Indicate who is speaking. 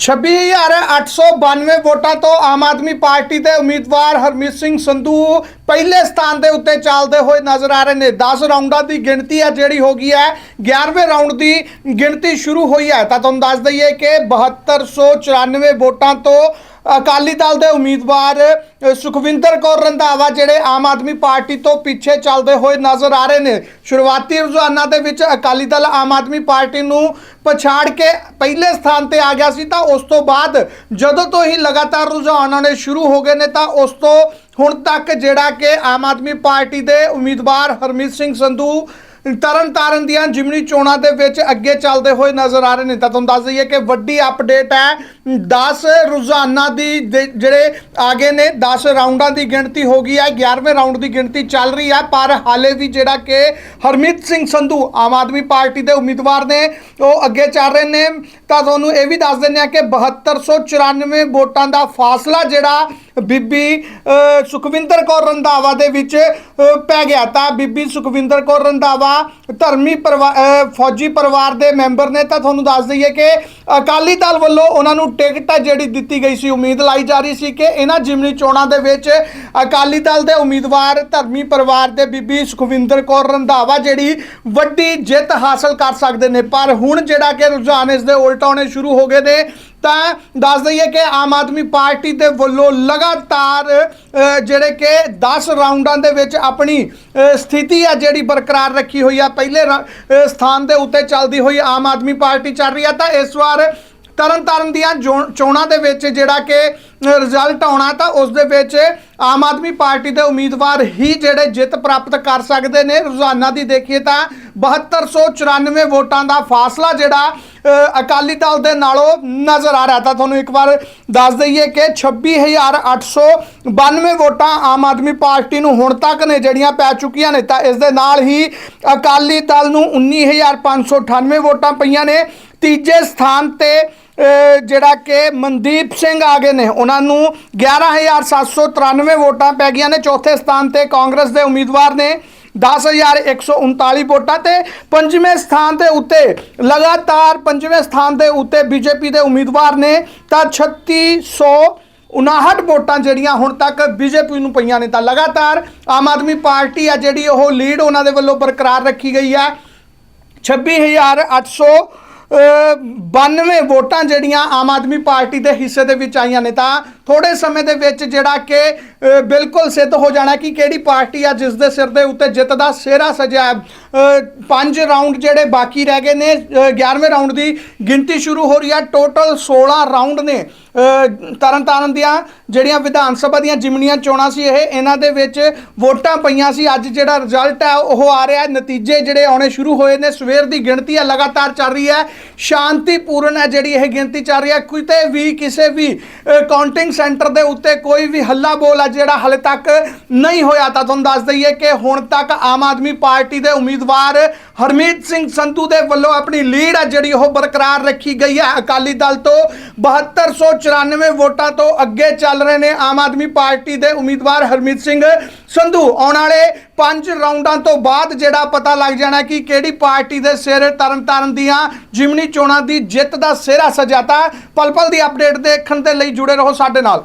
Speaker 1: 26892 ਵੋਟਾਂ ਤੋਂ ਆਮ ਆਦਮੀ ਪਾਰਟੀ ਦੇ ਉਮੀਦਵਾਰ ਹਰਮੀਤ ਸਿੰਘ ਸੰਧੂ ਪਹਿਲੇ ਸਥਾਨ ਦੇ ਉੱਤੇ ਚੱਲਦੇ ਹੋਏ ਨਜ਼ਰ ਆ ਰਹੇ ਨੇ। 10 ਰਾਉਂਡਾਂ ਦੀ ਗਿਣਤੀ ਹੈ ਜਿਹੜੀ ਹੋ ਗਈ ਹੈ। 11ਵੇਂ ਰਾਉਂਡ ਦੀ ਗਿਣਤੀ ਸ਼ੁਰੂ ਹੋਈ ਹੈ। ਤਾਂ ਤੁਹਾਨੂੰ ਦੱਸ ਦਈਏ ਕਿ 7294 ਵੋਟਾਂ ਤੋਂ ਅਕਾਲੀ ਦਲ ਦੇ ਉਮੀਦਵਾਰ ਸੁਖਵਿੰਦਰ ਕੌਰ ਰੰਧਾਵਾ, ਜਿਹੜੇ ਆਮ ਆਦਮੀ ਪਾਰਟੀ ਤੋਂ ਪਿੱਛੇ ਚੱਲਦੇ ਹੋਏ ਨਜ਼ਰ ਆ ਰਹੇ ਨੇ। ਸ਼ੁਰੂਆਤੀ ਰੁਝਾਨਾਂ ਦੇ ਵਿੱਚ ਅਕਾਲੀ ਦਲ ਆਮ ਆਦਮੀ ਪਾਰਟੀ ਨੂੰ ਪਛਾੜ ਕੇ ਪਹਿਲੇ ਸਥਾਨ ਤੇ ਆ ਗਿਆ ਸੀ, ਤਾਂ ਉਸ ਤੋਂ ਬਾਅਦ ਜਦੋਂ ਤੋਂ ਹੀ ਲਗਾਤਾਰ ਰੁਝਾਨ ਆਉਣੇ ਸ਼ੁਰੂ ਹੋ ਗਏ ਨੇ, ਤਾਂ ਉਸ ਤੋਂ ਹੁਣ ਤੱਕ ਜਿਹੜਾ ਕਿ ਆਮ ਆਦਮੀ ਪਾਰਟੀ ਦੇ ਉਮੀਦਵਾਰ ਹਰਮੀਤ ਸਿੰਘ ਸੰਧੂ ਤਰਨ ਤਾਰਨ ਦੀਆਂ ਜਿਮਨੀ ਚੋਣਾਂ ਦੇ ਵਿੱਚ ਅੱਗੇ ਚੱਲਦੇ ਹੋਏ ਨਜ਼ਰ ਆ ਰਹੇ ਨੇ। ਤਾਂ ਤੁਹਾਨੂੰ ਦੱਸ ਦਈਏ ਕਿ ਵੱਡੀ ਅਪਡੇਟ ਹੈ 10 ਰੁਝਾਨਾਂ ਦੀ ਦੇ- ਜਿਹੜੇ ਆਗੇ ਨੇ 10 ਰਾਉਂਡਾਂ ਦੀ ਗਿਣਤੀ ਹੋ ਗਈ ਹੈ 11ਵੇਂ ਰਾਉਂਡ ਦੀ ਗਿਣਤੀ ਚੱਲ ਰਹੀ ਹੈ। ਪਰ ਹਾਲੇ ਵੀ ਜਿਹੜਾ ਕਿ ਹਰਮੀਤ ਸਿੰਘ ਸੰਧੂ ਆਮ ਆਦਮੀ ਪਾਰਟੀ ਦੇ ਉਮੀਦਵਾਰ ਨੇ, ਉਹ ਅੱਗੇ ਚੱਲ ਰਹੇ ਨੇ। ਤਾਂ ਤੁਹਾਨੂੰ ਇਹ ਵੀ ਦੱਸ ਦਿੰਦੇ ਆ ਕਿ 7294 ਵੋਟਾਂ ਦਾ ਫਾਸਲਾ ਜਿਹੜਾ ਬੀਬੀ ਸੁਖਵਿੰਦਰ ਕੌਰ ਰੰਧਾਵਾ ਦੇ ਵਿੱਚ ਪੈ ਗਿਆ ਤਾਂ ਬੀਬੀ ਸੁਖਵਿੰਦਰ ਕੌਰ ਰੰਧਾਵਾ ਧਰਮੀ ਪਰਿਵਾ- ਫੌਜੀ ਪਰਿਵਾਰ ਦੇ ਮੈਂਬਰ ਨੇ ਤਾਂ ਤੁਹਾਨੂੰ ਦੱਸ ਦਈਏ ਕਿ ਅਕਾਲੀ ਦਲ ਵੱਲੋਂ ਉਹਨਾਂ ਨੂੰ ਟਿਕਟ ਜਿਹੜੀ ਦਿੱਤੀ ਗਈ ਸੀ, ਉਮੀਦ ਲਾਈ ਜਾ ਰਹੀ ਸੀ ਕਿ ਇਹਨਾਂ ਜਿਮਨੀ ਚੋਣਾਂ ਦੇ ਵਿੱਚ ਅਕਾਲੀ ਦਲ ਦੇ ਉਮੀਦਵਾਰ, ਧਰਮੀ ਪਰਿਵਾਰ ਦੇ ਬੀਬੀ ਸੁਖਵਿੰਦਰ ਕੌਰ ਰੰਧਾਵਾ ਜਿਹੜੀ ਵੱਡੀ ਜਿੱਤ ਹਾਸਲ ਕਰ ਸਕਦੇ ਨੇ, ਪਰ ਹੁਣ ਜਿਹੜਾ ਕਿ ਰੁਝਾਨ ਇਸ ਦੇ ਉਲਟ ਆਉਣੇ ਸ਼ੁਰੂ ਹੋ ਗਏ ਨੇ ਤਾਂ ਦੱਸ ਦਈਏ ਕਿ ਆਮ ਆਦਮੀ ਪਾਰਟੀ ਦੇ ਵੱਲੋਂ ਲਗਾਤਾਰ ਜਿਹੜੇ ਕਿ 10 ਰਾਉਂਡਾਂ ਦੇ ਵਿੱਚ ਆਪਣੀ ਸਥਿਤੀ ਆ ਜਿਹੜੀ ਬਰਕਰਾਰ ਰੱਖੀ ਹੋਈ ਆ। ਪਹਿਲੇ ਰਾ- ਸਥਾਨ ਦੇ ਉੱਤੇ ਚੱਲਦੀ ਹੋਈ ਆਮ ਆਦਮੀ ਪਾਰਟੀ ਚੱਲ ਰਹੀ ਆ। ਤਾਂ ਇਸ ਵਾਰ ਤਰਨ ਤਾਰਨ ਦੀਆਂ ਜੋ- ਚੋਣਾਂ ਦੇ ਵਿੱਚ ਜਿਹੜਾ ਕਿ ਰਿਜ਼ਲਟ ਆਉਣਾ, ਤਾਂ ਉਸ ਦੇ ਵਿੱਚ ਆਮ ਆਦਮੀ ਪਾਰਟੀ ਦੇ ਉਮੀਦਵਾਰ ਹੀ ਜਿਹੜੇ ਜਿੱਤ ਪ੍ਰਾਪਤ ਕਰ ਸਕਦੇ ਨੇ। ਰੋਜ਼ਾਨਾ ਦੀ ਦੇਖੀਏ ਤਾਂ 7294 ਵੋਟਾਂ ਦਾ ਫਾਸਲਾ ਜਿਹੜਾ ਅਕਾਲੀ ਦਲ ਦੇ ਨਾਲੋਂ ਨਜ਼ਰ ਆ ਰਿਹਾ ਤਾਂ ਤੁਹਾਨੂੰ ਇੱਕ ਵਾਰ ਦੱਸ ਦਈਏ ਕਿ 26892 ਵੋਟਾਂ ਆਮ ਆਦਮੀ ਪਾਰਟੀ ਨੂੰ ਹੁਣ ਤੱਕ ਨੇ ਜਿਹੜੀਆਂ ਪੈ ਚੁੱਕੀਆਂ ਨੇ, ਤਾਂ ਇਸ ਦੇ ਨਾਲ ਹੀ ਅਕਾਲੀ ਦਲ ਨੂੰ 19598 ਵੋਟਾਂ ਪਈਆਂ ਨੇ। ਤੀਜੇ ਸਥਾਨ ਤੇ ਜਿਹੜਾ ਕਿ ਮਨਦੀਪ ਸਿੰਘ ਆ ਗਏ ਨੇ, ਉਹਨਾਂ ਨੂੰ 11793 ਵੋਟਾਂ ਪੈ ਗਈਆਂ ਨੇ। ਚੌਥੇ ਸਥਾਨ ਤੇ ਕਾਂਗਰਸ ਦੇ ਉਮੀਦਵਾਰ ਨੇ। 10139 ਵੋਟਾਂ ਤੇ ਪੰਜਵੇਂ ਸਥਾਨ ਦੇ ਉੱਤੇ ਲਗਾਤਾਰ ਪੰਜਵੇਂ ਸਥਾਨ ਦੇ ਉੱਤੇ ਬੀਜੇਪੀ ਦੇ ਉਮੀਦਵਾਰ ਨੇ ਤਾਂ 3600 59 ਵੋਟਾਂ ਜਿਹੜੀਆਂ ਹੁਣ ਤੱਕ ਬੀਜੇਪੀ ਨੂੰ ਪਈਆਂ ਨੇ ਤਾਂ ਲਗਾਤਾਰ ਆਮ ਆਦਮੀ ਪਾਰਟੀ ਆ ਜਿਹੜੀ ਉਹ ਲੀਡ ਉਹਨਾਂ ਦੇ ਵੱਲੋਂ ਬਰਕਰਾਰ ਰੱਖੀ ਗਈ ਹੈ 26800 ਅ, 92 ਵੋਟਾਂ ਜਿਹੜੀਆਂ ਆਮ ਆਦਮੀ ਪਾਰਟੀ ਦੇ ਹਿੱਸੇ ਦੇ ਵਿੱਚ ਆਈਆਂ ਨੇ ਤਾਂ ਥੋੜੇ ਸਮੇਂ ਦੇ ਵਿੱਚ ਜਿਹੜਾ ਕਿ ਬਿਲਕੁਲ ਸਿੱਧ ਹੋ ਜਾਣਾ ਕਿ ਕਿਹੜੀ ਪਾਰਟੀ ਆ ਜਿਸ ਦੇ ਸਿਰ ਦੇ ਉੱਤੇ ਜਿੱਤ ਦਾ ਸਿਹਰਾ ਸਜਿਆ ਪੰਜ ਰਾਉਂਡ ਜਿਹੜੇ ਬਾਕੀ ਰਹਿ ਗਏ ਨੇ ਅ, 11ਵੇਂ ਰਾਉਂਡ ਦੀ ਗਿਣਤੀ ਸ਼ੁਰੂ ਹੋ ਰਹੀ ਹੈ। ਟੋਟਲ 16 ਰਾਉਂਡ ਨੇ ਅ, ਤਰਨ ਤਾਰਨ ਦੀਆਂ ਜਿਹੜੀਆਂ ਵਿਧਾਨ ਸਭਾ ਦੀਆਂ ਜਿਮਨੀਆਂ ਚੋਣਾਂ ਸੀ ਇਹ ਇਹਨਾਂ ਦੇ ਵਿੱਚ ਵੋਟਾਂ ਪਈਆਂ ਸੀ। ਅੱਜ ਜਿਹੜਾ ਰਿਜ਼ਲਟ ਹੈ ਉਹ ਆ ਰਿਹਾ ਨਤੀਜੇ ਜਿਹੜੇ ਆਉਣੇ ਸ਼ੁਰੂ ਹੋਏ ਨੇ ਸਵੇਰ ਦੀ ਗਿਣਤੀ ਹੈ ਲਗਾਤਾਰ ਚੱਲ ਰਹੀ ਹੈ। ਸ਼ਾਂਤੀਪੂਰਨ ਹੈ ਜਿਹੜੀ ਇਹ ਗਿਣਤੀ ਚੱਲ ਰਹੀ ਹੈ। ਕਿਤੇ ਵੀ ਕਿਸੇ ਵੀ ਕਾਊਂਟਿੰਗ ਸੈਂਟਰ ਦੇ ਉੱਤੇ ਕੋਈ ਵੀ ਹੱਲਾ ਬੋਲ ਆ ਜਿਹੜਾ ਹਲੇ ਤੱਕ ਨਹੀਂ ਹੋਇਆ, ਤਾਂ ਤੁਹਾਨੂੰ ਦੱਸ ਦਈਏ ਕਿ ਹੁਣ ਤੱਕ ਆਮ ਆਦਮੀ ਪਾਰਟੀ ਦੇ ਉਮੀਦਵਾਰ ਹਰਮੀਤ ਸਿੰਘ ਸੰਧੂ ਦੇ ਵੱਲੋਂ ਆਪਣੀ ਲੀਡ ਆ ਜਿਹੜੀ ਉਹ ਬਰਕਰਾਰ ਰੱਖੀ ਗਈ ਹੈ ਅਕਾਲੀ ਦਲ ਤੋਂ 7294 ਵੋਟਾਂ ਤੋਂ ਅੱਗੇ ਚੱਲ ਰਹੇ ਨੇ ਆਮ ਆਦਮੀ ਪਾਰਟੀ ਦੇ ਉਮੀਦਵਾਰ ਹਰਮੀਤ ਸਿੰਘ। ਸੰਧੂ, ਆਉਣ ਵਾਲੇ ਪੰਜ ਰਾਉਂਡਾਂ ਤੋਂ ਬਾਅਦ ਜਿਹੜਾ ਪਤਾ ਲੱਗ ਜਾਣਾ ਕਿ ਕਿਹੜੀ ਪਾਰਟੀ ਦੇ ਸਿਰ ਤਰਨ ਤਾਰਨ ਦੀਆਂ ਜਿਮਨੀ ਚੋਣਾਂ ਦੀ ਜਿੱਤ ਦਾ ਸਿਹਰਾ ਸਜਾਤਾ। ਪਲ ਪਲ ਦੀ ਅਪਡੇਟ ਦੇਖਣ ਦੇ ਲਈ ਜੁੜੇ ਰਹੋ ਸਾਡੇ ਨਾਲ।